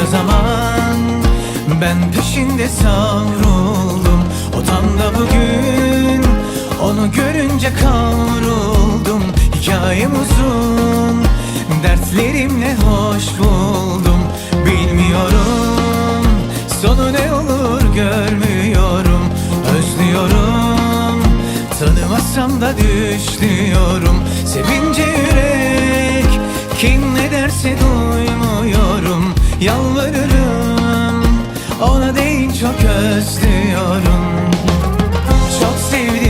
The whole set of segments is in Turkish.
bunca zaman. Ben peşinde savruldum. O tam da bugün. Onu görünce kavruldum. Hikayem uzun. Dertlerimle hoş buldum. Bilmiyorum. Sonu ne olur görmüyorum. Özlüyorum. Tanımasam da düşlüyorum. Sevince özlüyorum Çok sevdim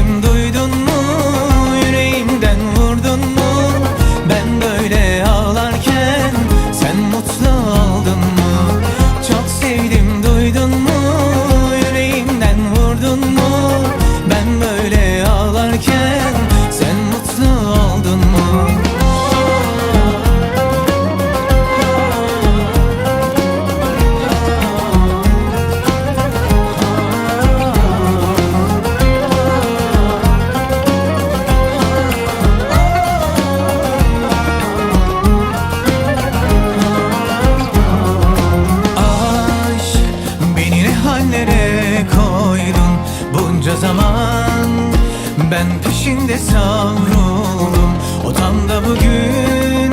Ben peşinde savruldum. O da bugün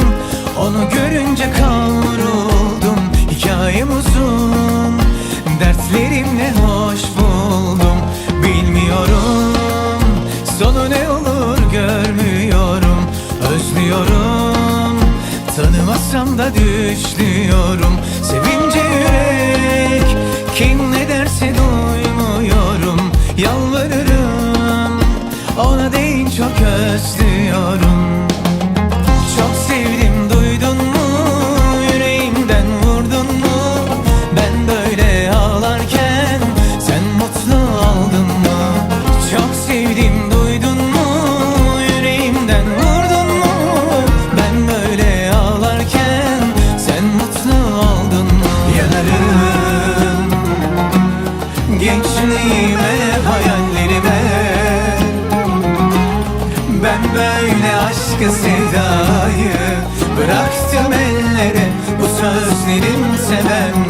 Onu görünce kavruldum. Hikayem uzun Dertlerimle hoş buldum. Bilmiyorum Sonu ne olur görmüyorum. Özlüyorum Tanımasam da düşlüyorum. Sevince yürek Kim ne derse duymuyorum. Yalvarırım gençliğime hayallerime. Ben böyle aşkı sevdayı bıraktım ellere. Bu sözlerim sevem